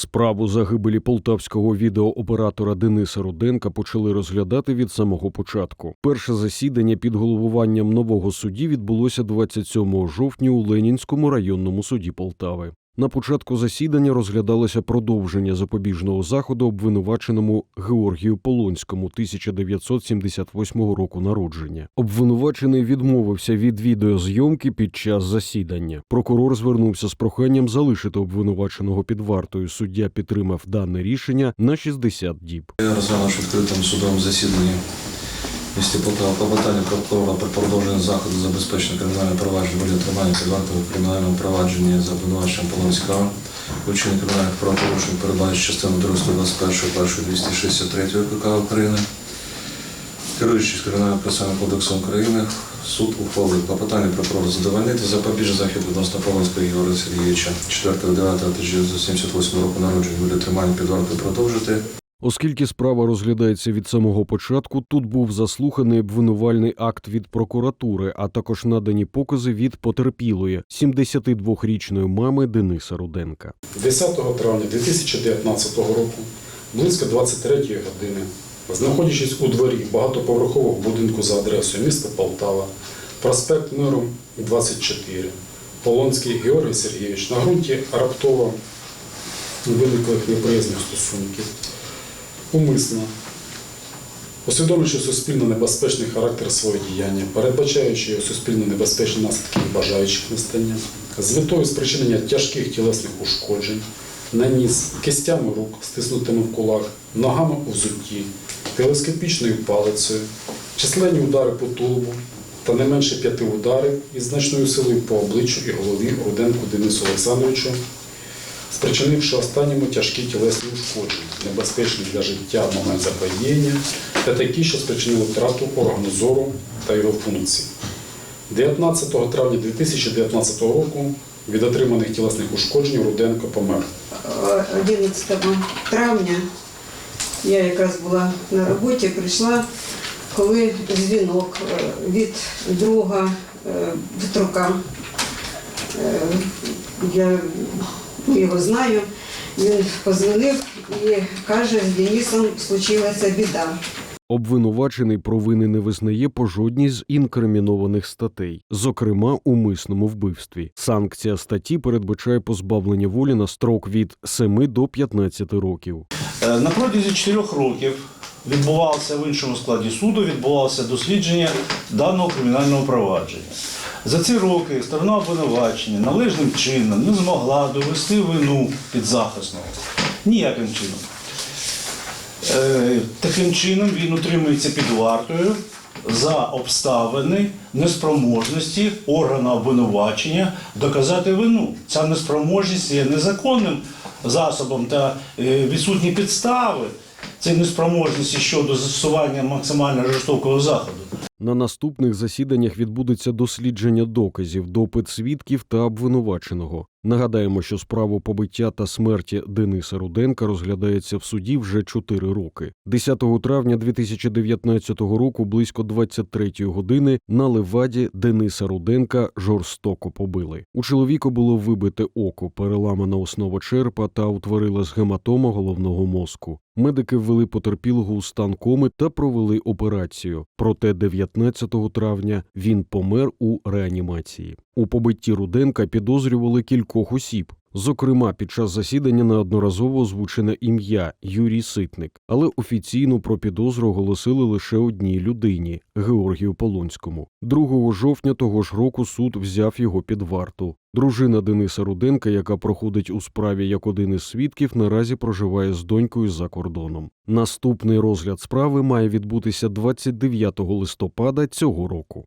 Справу загибелі полтавського відеооператора Дениса Руденка почали розглядати від самого початку. Перше засідання під головуванням нового судді відбулося 27 жовтня у Ленінському районному суді Полтави. На початку засідання розглядалося продовження запобіжного заходу обвинуваченому Георгію Полонському 1978 року народження. Обвинувачений відмовився від відеозйомки під час засідання. Прокурор звернувся з проханням залишити обвинуваченого під вартою. Суддя підтримав дане рішення на 60 діб. Я розглянув в відкритому судовому засіданні місті Полтава клопотання прокурора про продовження заходу забезпечення кримінального провадження вигляд тримання під вартою в кримінальному провадженні за обвинуваченням Полонського, вчинення кримінальних правопорушень, передбачить частину 2 121 першої 263 КК України, керуючись кримінальним процесуальним кодексом України, суд ухвалив клопотання прокурора задовольнити запобіжний захід відносно Полонського Ігоря Сергійовича 4.9.1978 року народження вигляд тримання під вартою продовжити. Оскільки справа розглядається від самого початку, тут був заслуханий обвинувальний акт від прокуратури, а також надані покази від потерпілої 72-річної мами Дениса Руденка. 10 травня 2019 року, близько 23 години, знаходячись у дворі багатоповерхового будинку за адресою міста Полтава, проспект Миру 24, Полонський Георгій Сергійович на ґрунті раптово виниклих неприязних стосунків, умисно, усвідомлюючи суспільно небезпечний характер свого діяння, передбачаючи суспільно небезпечні наслідки бажаючих настання, з метою спричинення тяжких тілесних ушкоджень, наніс кистями рук, стиснутими в кулак, ногами у взутті, телескопічною палицею, численні удари по тулубу та не менше п'яти ударів із значною силою по обличчю і голові Руденку Денису Олександровичу, спричинивши останньому тяжкі тілесні ушкодження, небезпечні для життя в момент западіння та такі, що спричинили втрату органу зору та його функцій. 19 травня 2019 року від отриманих тілесних ушкоджень Руденко помер. 11 травня я якраз була на роботі, прийшла, коли дзвінок е, від друга е, Петрука. Е, Я його знаю. Він позвонив і каже, з Денисом случилася біда. Обвинувачений провини не визнає по жодній з інкримінованих статей, зокрема умисному вбивстві. Санкція статті передбачає позбавлення волі на строк від 7 до 15 років. Е, На протязі чотирьох років відбувалося в іншому складі суду, відбувалося дослідження даного кримінального провадження. За ці роки сторона обвинувачення належним чином не змогла довести вину підзахисного ніяким чином. Е, Таким чином він утримується під вартою за обставини неспроможності органа обвинувачення доказати вину. Ця неспроможність є незаконним засобом та е, відсутні підстави цієї неспроможності щодо застосування максимально жорстокого заходу. На наступних засіданнях відбудеться дослідження доказів, допит свідків та обвинуваченого. Нагадаємо, що справу побиття та смерті Дениса Руденка розглядається в суді вже 4 роки. 10 травня 2019 року, близько 23 години, на леваді Дениса Руденка жорстоко побили. У чоловіка було вибите око, переламана основа черепа та утворилась гематома головного мозку. Медики ввели потерпілого у стан коми та провели операцію. Проте 19 травня він помер у реанімації. У побитті Руденка підозрювали кількох осіб. Зокрема, під час засідання неодноразово озвучене ім'я Юрій Ситник, але офіційно про підозру оголосили лише одній людині Георгію Полонському. 2 жовтня того ж року суд взяв його під варту. Дружина Дениса Руденка, яка проходить у справі як один із свідків, наразі проживає з донькою за кордоном. Наступний розгляд справи має відбутися 29 листопада цього року.